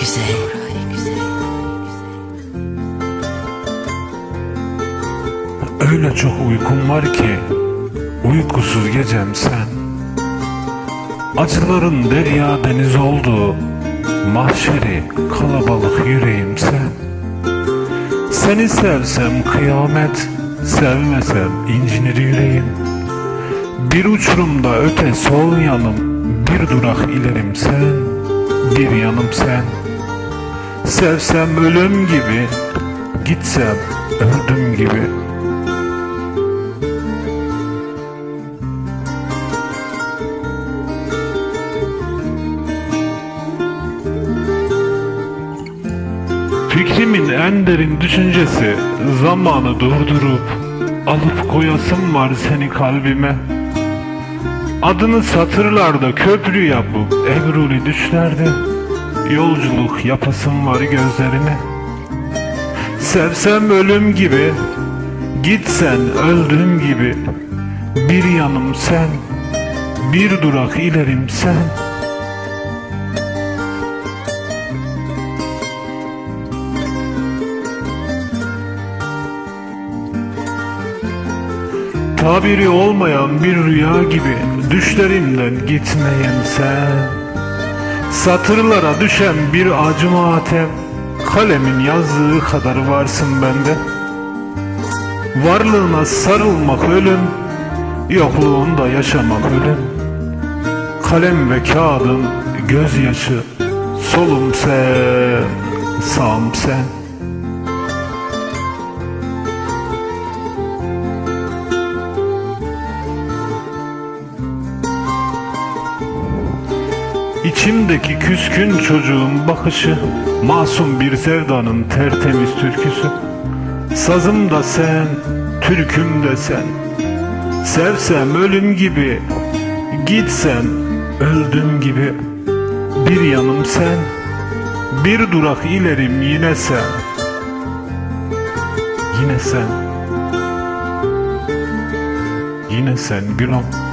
güzel. Öyle çok uykum var ki Uykusuz gecem sen. Acıların derya deniz oldu Mahşeri kalabalık yüreğim sen. Seni sevsem kıyamet Sevmesem incinir yüreğim. Bir uçurumda öte sol yanım Bir durak ilerim sen Bir yanım sen Sevsem ölüm gibi Gitsem öldüm gibi Fikrimin en derin düşüncesi zamanı durdurup alıp koyasım var seni kalbime. Adını satırlarda köprü yapıp ebruli düşlerde yolculuk yapasım var gözlerine. Sevsem ölüm gibi, gitsen öldüğüm gibi bir yanım sen, bir durak ilerim sen. Tabiri olmayan bir rüya gibi düşlerimden gitmeyen sen Satırlara düşen bir acı matem. Kalemin yazdığı kadar varsın bende. Varlığına sarılmak ölüm Yokluğunda yaşamak ölüm. Kalem ve kağıdın gözyaşı Solum sen, sağım sen İçimdeki küskün çocuğun bakışı Masum bir sevdanın tertemiz türküsü. Sazım da sen, türküm de sen. Sevsem ölüm gibi Gitsen öldüm gibi. Bir yanım sen Bir durak ilerim yine sen. Yine sen. Yine sen gülüm